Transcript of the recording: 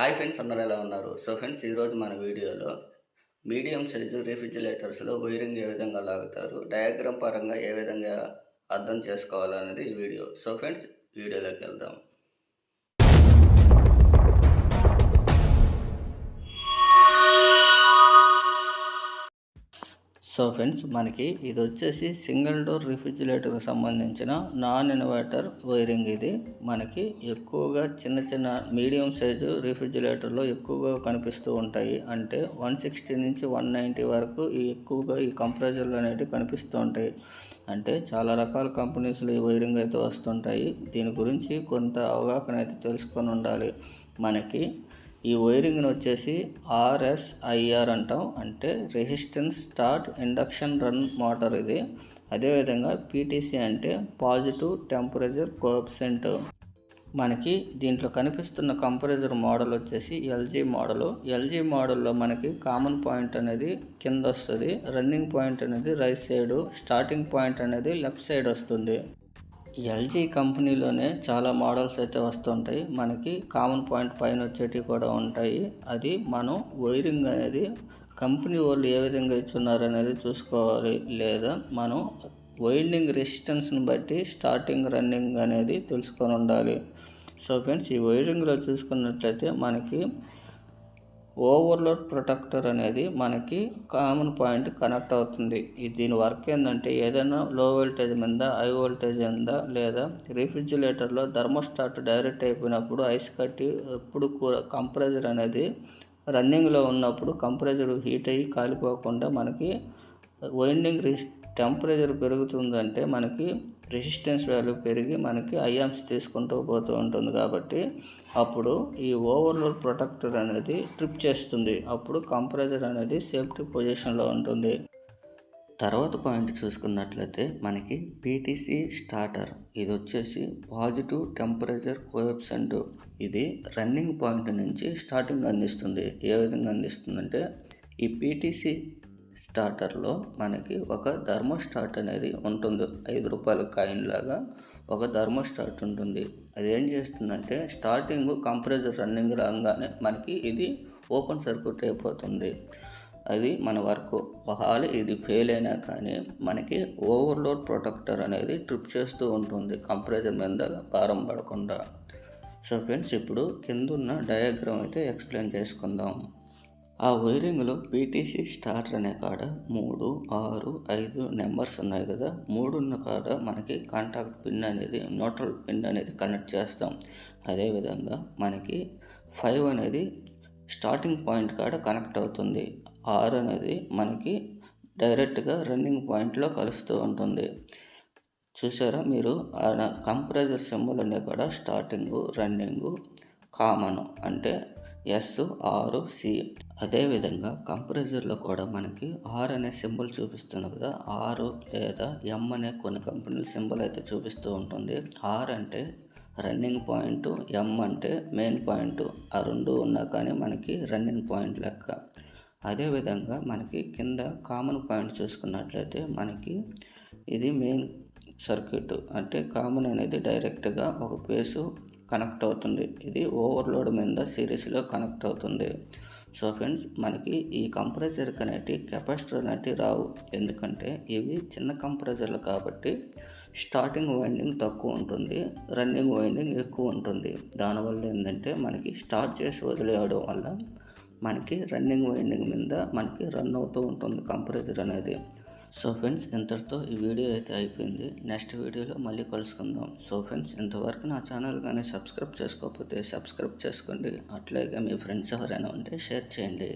Hi friends అందరూ ఎలా ఉన్నారు? సో ఫ్రెండ్స్ ఈరోజు మన వీడియోలో మీడియం సైజు రిఫ్రిజిరేటర్స్లో వైరింగ్ ఏ విధంగా లాగుతారు డయాగ్రామ్ పరంగా ఏ విధంగా అర్థం చేసుకోవాలనేది ఈ వీడియో. సో ఫ్రెండ్స్ వీడియోలోకి వెళ్దాం. సో ఫ్రెండ్స్ మనకి ఇది వచ్చేసి సింగిల్ డోర్ రిఫ్రిజిరేటర్కి సంబంధించిన నాన్ ఇన్వర్టర్ వైరింగ్ ఇది. మనకి ఎక్కువగా చిన్న చిన్న మీడియం సైజు రిఫ్రిజిరేటర్లో ఎక్కువగా కనిపిస్తూ ఉంటాయి. అంటే వన్ సిక్స్టీ నుంచి వన్ నైంటీ వరకు ఈ ఎక్కువగా ఈ కంప్రెజర్లు అనేవి కనిపిస్తూ ఉంటాయి. అంటే చాలా రకాల కంపెనీస్లో ఈ వైరింగ్ అయితే వస్తుంటాయి. దీని గురించి కొంత అవగాహన అయితే తెలుసుకొని ఉండాలి. మనకి ఈ వైరింగ్ని వచ్చేసి ఆర్ఎస్ఐఆర్ అంటాం. అంటే resistance start induction run motor ఇది. అదేవిధంగా పీటీసీ అంటే పాజిటివ్ టెంపరేచర్ కోఎఫిషియంట్. మనకి దీంట్లో కనిపిస్తున్న కంపరేజర్ మోడల్ వచ్చేసి ఎల్జీ మోడల్. ఎల్జీ మోడల్లో మనకి కామన్ పాయింట్ అనేది కింద వస్తుంది. రన్నింగ్ పాయింట్ అనేది రైట్ సైడ్. స్టార్టింగ్ పాయింట్ అనేది లెఫ్ట్ సైడ్ వస్తుంది. ఎల్జీ కంపెనీలోనే చాలా మోడల్స్ అయితే వస్తుంటాయి. మనకి కామన్ పాయింట్ పైన వచ్చేటివి కూడా ఉంటాయి. అది మనం వైరింగ్ అనేది కంపెనీ వాళ్ళు ఏ విధంగా ఇచ్చున్నారు అనేది చూసుకోవాలి. లేదా మనం వైండింగ్ రెసిస్టెన్స్ని బట్టి స్టార్టింగ్ రన్నింగ్ అనేది తెలుసుకొని ఉండాలి. సో ఫ్రెండ్స్ ఈ వైరింగ్లో చూసుకున్నట్లయితే మనకి ఓవర్లోడ్ ప్రొటెక్టర్ అనేది మనకి కామన్ పాయింట్ కనెక్ట్ అవుతుంది. దీని వర్క్ ఏంటంటే ఏదైనా లో వోల్టేజ్ మీద హై వోల్టేజ్ మీద లేదా రిఫ్రిజిరేటర్లో థర్మోస్టాట్ డైరెక్ట్ అయిపోయినప్పుడు ఐస్ కట్టి ఎప్పుడు కూడా కంప్రెజర్ అనేది రన్నింగ్లో ఉన్నప్పుడు కంప్రెజర్ హీట్ అయ్యి కాలిపోకుండా మనకి వైండింగ్ టెంపరేచర్ పెరుగుతుందంటే మనకి రెసిస్టెన్స్ వాల్యూ పెరిగి మనకి ఐఆమ్స్ తీసుకుంటూ పోతూ ఉంటుంది కాబట్టి అప్పుడు ఈ ఓవర్లోడ్ ప్రొటెక్టర్ అనేది ట్రిప్ చేస్తుంది. అప్పుడు కంప్రెసర్ అనేది సేఫ్టీ పొజిషన్లో ఉంటుంది. తర్వాత పాయింట్ చూసుకున్నట్లయితే మనకి పీటీసీ స్టార్టర్. ఇది వచ్చేసి పాజిటివ్ టెంపరేచర్ కోఎప్సెంట్ ఇది రన్నింగ్ పాయింట్ నుంచి స్టార్టింగ్ అందిస్తుంది. ఏ విధంగా అందిస్తుందంటే ఈ పీటీసీ స్టార్టర్లో మనకి ఒక ధర్మోస్టాట్ అనేది ఉంటుంది. ఐదు రూపాయల కాయిన్ లాగా ఒక ధర్మోస్టాట్ ఉంటుంది. అది ఏం చేస్తుందంటే స్టార్టింగ్ కంప్రెసర్ రన్నింగ్ రాగానే మనకి ఇది ఓపెన్ సర్క్యూట్ అయిపోతుంది. అది మన వర్క్. ఒకవేళ ఇది ఫెయిల్ అయినా కానీ మనకి ఓవర్లోడ్ ప్రొటెక్టర్ అనేది ట్రిప్ చేస్తూ ఉంటుంది. కంప్రెసర్ మీద భారం పడకుండా. సో ఫ్రెండ్స్ ఇప్పుడు కిందున్న డయాగ్రామ్ అయితే ఎక్స్ప్లెయిన్ చేసుకుందాం. ఆ వైరింగ్లో పీటీసీ స్టార్ అనే కాడ మూడు ఆరు ఐదు నెంబర్స్ ఉన్నాయి కదా? మూడున్న కాడ మనకి కాంటాక్ట్ పిన్ అనేది న్యూట్రల్ పిన్ అనేది కనెక్ట్ చేస్తాం. అదేవిధంగా మనకి ఫైవ్ అనేది స్టార్టింగ్ పాయింట్ కాడ కనెక్ట్ అవుతుంది. ఆరు అనేది మనకి డైరెక్ట్గా రన్నింగ్ పాయింట్లో కలుస్తూ ఉంటుంది. చూసారా మీరు? కంప్రెజర్ సింబల్ అనే కూడా స్టార్టింగు రన్నింగు కామన్ అంటే ఎస్ ఆరు సి. అదేవిధంగా కంప్రెసర్లో కూడా మనకి ఆర్ అనే సింబల్ చూపిస్తుంది కదా. ఆరు లేదా ఎం అనే కొన్ని కంపెనీల సింబల్ అయితే చూపిస్తూ ఉంటుంది. ఆర్ అంటే రన్నింగ్ పాయింట్ ఎం అంటే మెయిన్ పాయింట్. ఆ రెండు ఉన్నా కానీ మనకి రన్నింగ్ పాయింట్ లెక్క. అదేవిధంగా మనకి కింద కామన్ పాయింట్ చూసుకున్నట్లయితే మనకి ఇది మెయిన్ సర్క్యూట్. అంటే కామన్ అనేది డైరెక్ట్గా ఒక పేసు కనెక్ట్ అవుతుంది ఇది ఓవర్లోడ్ మీద సిరీస్లో కనెక్ట్ అవుతుంది సో ఫ్రెండ్స్ మనకి ఈ కంప్రెసర్ అనేటి కెపాసిటర్ అనేటివి రావు. ఎందుకంటే ఇవి చిన్న కంప్రెసర్లు కాబట్టి స్టార్టింగ్ వైండింగ్ తక్కువ ఉంటుంది రన్నింగ్ వైండింగ్ ఎక్కువ ఉంటుంది. దానివల్ల ఏంటంటే మనకి స్టార్ట్ చేసి వదిలేయడం వల్ల మనకి రన్నింగ్ వైండింగ్ మీద మనకి రన్ అవుతూ ఉంటుంది కంప్రెసర్ అనేది. సో ఫ్రెండ్స్ ఇంతటితో ఈ వీడియో అయితే అయిపోయింది. నెక్స్ట్ వీడియోలో మళ్ళీ కలుసుకుందాం. సో ఫ్రెండ్స్ ఇంతవరకు నా ఛానల్ కానీ సబ్స్క్రైబ్ చేసుకోకపోతే సబ్స్క్రైబ్ చేసుకోండి. అట్లాగే మీ ఫ్రెండ్స్ ఎవరైనా ఉంటే షేర్ చేయండి.